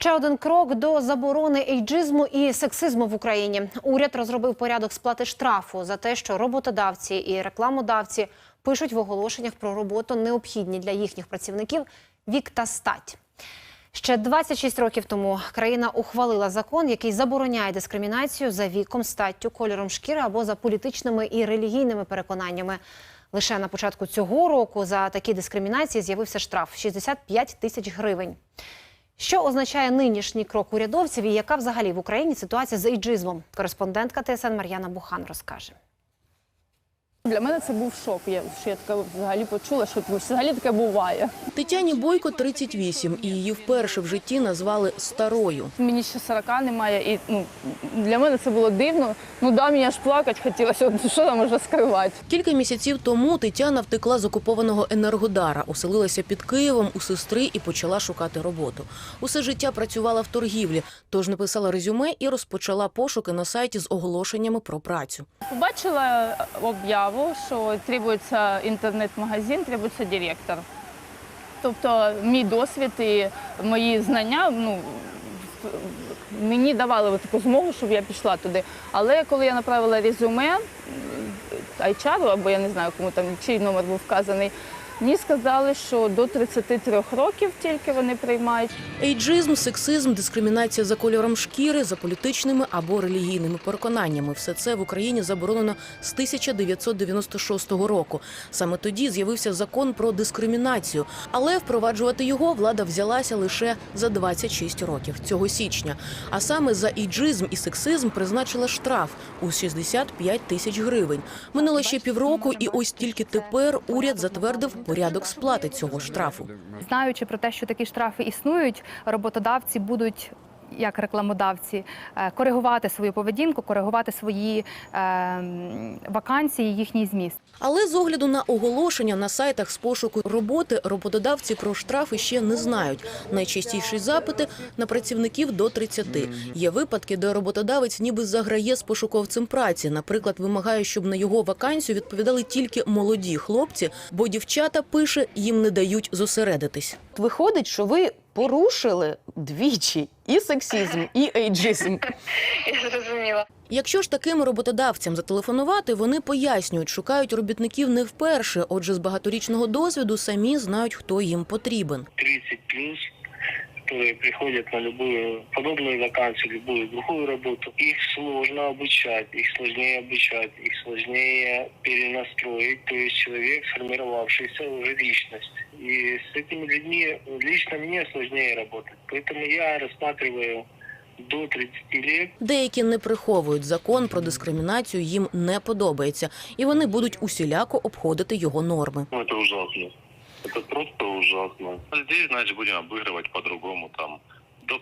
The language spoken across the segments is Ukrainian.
Ще один крок до заборони ейджизму і сексизму в Україні. Уряд розробив порядок сплати штрафу за те, що роботодавці і рекламодавці пишуть в оголошеннях про роботу необхідні для їхніх працівників вік та стать. Ще 26 років тому країна ухвалила закон, який забороняє дискримінацію за віком, статтю, кольором шкіри або за політичними і релігійними переконаннями. Лише на початку цього року за такі дискримінації з'явився штраф 65 тисяч гривень. Що означає нинішній крок урядовців і яка взагалі в Україні ситуація з ейджизмом? Кореспондентка ТСН Мар'яна Бухан розкаже. Для мене це був шок. Я що я таке взагалі почула, що взагалі таке буває. Тетяні Бойко 38, і її вперше в житті назвали старою. Мені ще 40 немає, і ну для мене це було дивно. Ну да, мені аж плакати хотілося. От Що там може скривати? Кілька місяців тому Тетяна втекла з окупованого Енергодара, оселилася під Києвом у сестри і почала шукати роботу. Усе життя працювала в торгівлі, тож написала резюме і розпочала пошуки на сайті з оголошеннями про працю. Побачила об'яву, що требується інтернет-магазин, требується директор. Тобто мій досвід і мої знання ну, мені давали таку змогу, щоб я пішла туди. Але коли я направила резюме HR, або я не знаю, кому там чий номер був вказаний, мені сказали, що до 33 років тільки вони приймають. Ейджизм, сексизм, дискримінація за кольором шкіри, за політичними або релігійними переконаннями. Все це в Україні заборонено з 1996 року. Саме тоді з'явився закон про дискримінацію, але впроваджувати його влада взялася лише за 26 років цього січня. А саме за ейджизм і сексизм призначила штраф у 65 тисяч гривень. Минуло ще півроку, і ось тільки тепер уряд затвердив порядок сплати цього штрафу. Знаючи про те, що такі штрафи існують, роботодавці будуть. Як рекламодавці е, коригувати свою поведінку, коригувати свої е, вакансії, їхній зміст. Але з огляду на оголошення на сайтах з пошуку роботи роботодавці про штрафи ще не знають. Найчастіші запити на працівників до 30. Є випадки, де роботодавець ніби заграє з пошуковцем праці. Наприклад, вимагає, щоб на його вакансію відповідали тільки молоді хлопці, бо дівчата пише їм не дають зосередитись. Виходить, що ви порушили двічі і сексізм, і ейджизм. Я зрозуміла. Якщо ж таким роботодавцям зателефонувати, вони пояснюють, шукають робітників не вперше. Отже, з багаторічного досвіду самі знають, хто їм потрібен. 30 плюс, которые приходят на любую подобную вакансию, любую другую работу. Их сложно обучать, их сложнее обучать, их сложнее перенастроить. То есть человек, сформировавшийся уже личность. И с этими людьми лично мне сложнее работать. Поэтому я рассматриваю до 30 лет Деякі не приховують закон про дискримінацію, їм не подобається, і вони будуть усіляко обходити його норми. Ну, это ужасно. Это просто ужасно. Здесь, значит, будем обыгрывать по-другому. Там, до,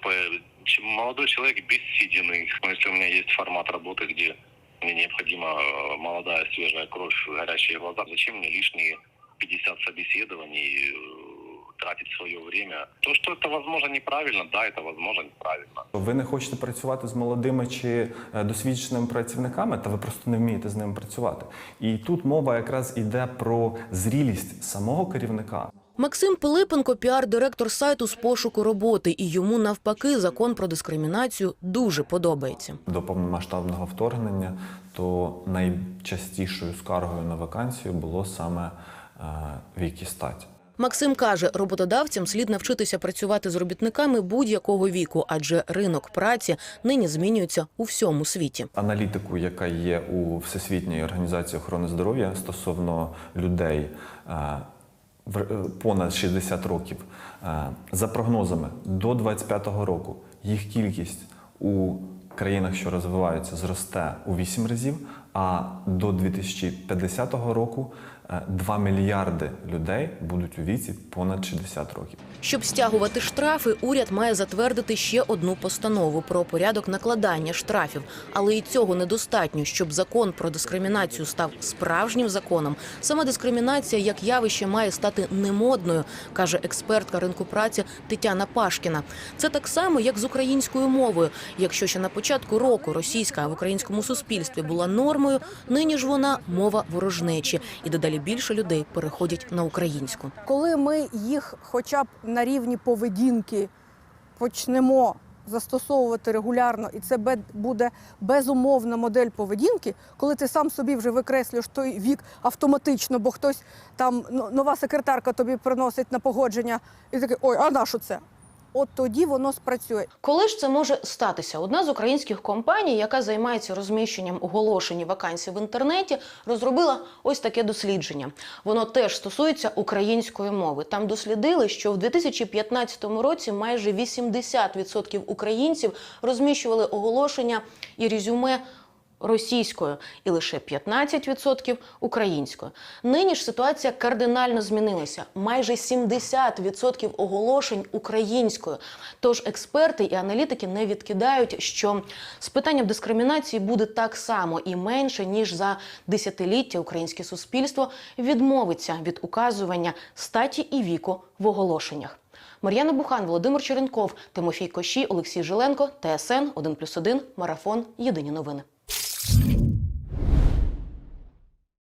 чем молодой человек без седины. Но если у меня есть формат работы, где мне необходима э, молодая, свежая кровь, горящие глаза, зачем мне лишние 50 собеседований, э, тратить свое время? То, что это, возможно, неправильно, да, это, возможно, неправильно. Ви не хочете працювати з молодими чи е, досвідченими працівниками, та ви просто не вмієте з ними працювати. І тут мова якраз іде про зрілість самого керівника. Максим Пилипенко, піар-директор сайту з пошуку роботи, і йому навпаки закон про дискримінацію дуже подобається. До повномасштабного вторгнення то найчастішою скаргою на вакансію було саме е, вік і стать. Максим каже, роботодавцям слід навчитися працювати з робітниками будь-якого віку, адже ринок праці нині змінюється у всьому світі. Аналітику, яка є у Всесвітній організації охорони здоров'я стосовно людей е, е, понад 60 років, е, за прогнозами до 25-го року їх кількість у країнах, що розвиваються, зросте у 8 разів, а до 2050 року 2 мільярди людей будуть у віці понад 60 років. Щоб стягувати штрафи, уряд має затвердити ще одну постанову про порядок накладання штрафів. Але і цього недостатньо, щоб закон про дискримінацію став справжнім законом. Сама дискримінація як явище має стати немодною, каже експертка ринку праці Тетяна Пашкіна. Це так само, як з українською мовою. Якщо ще на початку року російська в українському суспільстві була нормою, нині ж вона мова ворожнечі, і дедалі більше людей переходять на українську. коли ми їх хоча б на рівні поведінки почнемо застосовувати регулярно, і це буде безумовна модель поведінки, коли ти сам собі вже викреслюєш той вік автоматично, бо хтось там ну, нова секретарка тобі приносить на погодження, і такий, ой, а на що це? От тоді воно спрацює. Коли ж це може статися? Одна з українських компаній, яка займається розміщенням оголошень і вакансій в інтернеті, розробила ось таке дослідження. Воно теж стосується української мови. Там дослідили, що в 2015 році майже 80% українців розміщували оголошення і резюме російською і лише 15% українською. Нині ж ситуація кардинально змінилася. Майже 70% оголошень українською. Тож експерти і аналітики не відкидають, що з питанням дискримінації буде так само і менше ніж за десятиліття українське суспільство відмовиться від указування статі і віку в оголошеннях. Мар'яна Бухан, Володимир Черенков, Тимофій Кощій, Олексій Жиленко, ТСН 1+,1, Марафон. Єдині новини.